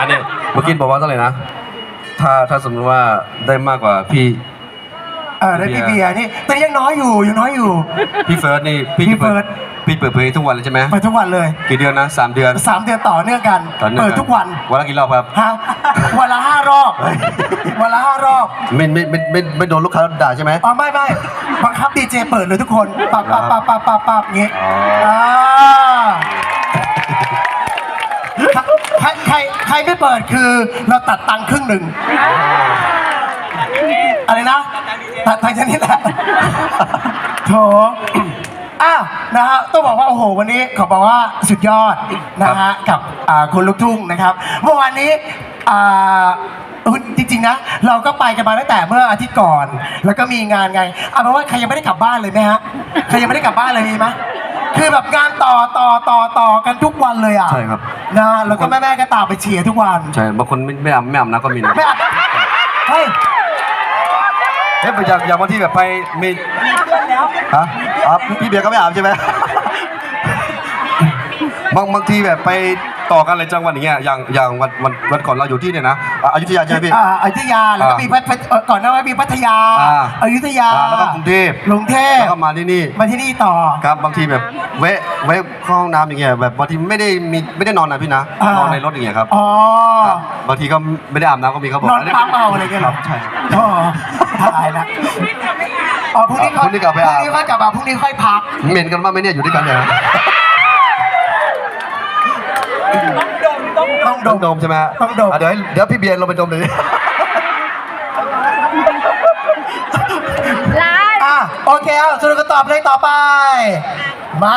อันนี้เมื่อกี้บอกว่าเท่าไหร่นะ ถ้าถ้าสมมติว่าได้มากกว่าพี่ เออได้พี่เบียร์นี่แต่ยังน้อยอยู่ยังน้อยอยู่ พี่เฟิร์สนี่พี่เฟิร์สพี่เปิดเผยทุกวันเลยใช่ไหมไปทุกวันเลย กี่เดือนนะสามเดือนสามเดือนต่อเนื่องกันตอนนี้เปิดทุกวัน วันละกี่รอบครับฮะวันละห้ารอบ วันละห้ารอบ ไม่ไม่ไม่ไม่ไม่โดนลูกค้าด่าใช่ไหมอ๋อไม่ไม่บังคับดีเจเปิดเลยทุกคน ปับปับปับปับปับปับอย่างงี้อ๋ออ่อ่า ใครใครไม่เปิดคือเราตัดตังค์ครึ่งหนึ่ง อะไรนะ ตัดตังค์ชนิดแหละโถอ้าวนะฮะต้องบอกว่าโอ้โหวันนี้ขอบอกว่าสุดยอดนะฮะกับอ่าคนลูกทุ่งนะครับเมื่อวานนี้อ่าเออจริงๆนะ เราก็ไปกันมาตั้งแต่เมื่ออาทิตย์ก่อน แล้วก็มีงานไงเอาเป็นว่าใครยังไม่ได้กลับบ้านเลยไหมฮะใครยังไม่ได้กลับบ้านเลยมีไหม คือแบบงานต่อต่อต่อต่อกันทุกวันเลยอะใช่ครับ นะแล้วก็แม่ๆก็ตามไปเชียร์ทุกวันใช่บางคนไม่ไม่อาบไม่อาบน้ำก็มีนะไม่อะเฮ้ยเอ๊ะอย่างอย่างบางที่แบบไปมีฮะอ๋อพี่เบียร์ก็ไม่อาบใช่ไหม บางบางทีแบบไป ต่อกันหลายจังหวัดอย่างเงี้ยอย่างอย่างวันวันวันก่อนเราอยู่ที่เนี่ยนะอะอยุธยาใช่ไหมพี่ อ่าอยุธยาแล้วก็อ่ามีมีพัทพัทเอ่อก่อนหน้านั้นมีพัทยาอ่า อยุธยาอ่าแล้วก็กรุงเทพกรุงเทพแล้วก็มาที่นี่ มาที่นี่ต่อ ครับบางทีแบบแวะแวะเข้าห้องน้ำอย่างเงี้ยแบบบางทีไม่ได้มีไม่ได้นอนนะพี่นะอ่าน นอนในรถอย่างเงี้ยครับอ๋อ ครับบางทีก็ไม่ได้อาบน้ำก็มีเขาบอกนอนปั๊มเอาอะไรเงี้ยเหรอครับใช่อ๋อตายละอ๋อพรุ่งนี้พรุ่งนี้กลับไปอาบ พรุ่งนี้ค่อยกลับมาพรุ่งนี้ค่อยพัก เหม็นกันบ้างไหมเนี่ยอยู่ด้วยกันเนี่ย ต้องดต้องมดมใช่ไหมฮะต้องดมะเดี๋ยวให้เดี๋ยวพี่เบียร์ลงไปดมเลยไลฟ์อะโอเคเอาสรุปกันต่อเพลงต่อไป มา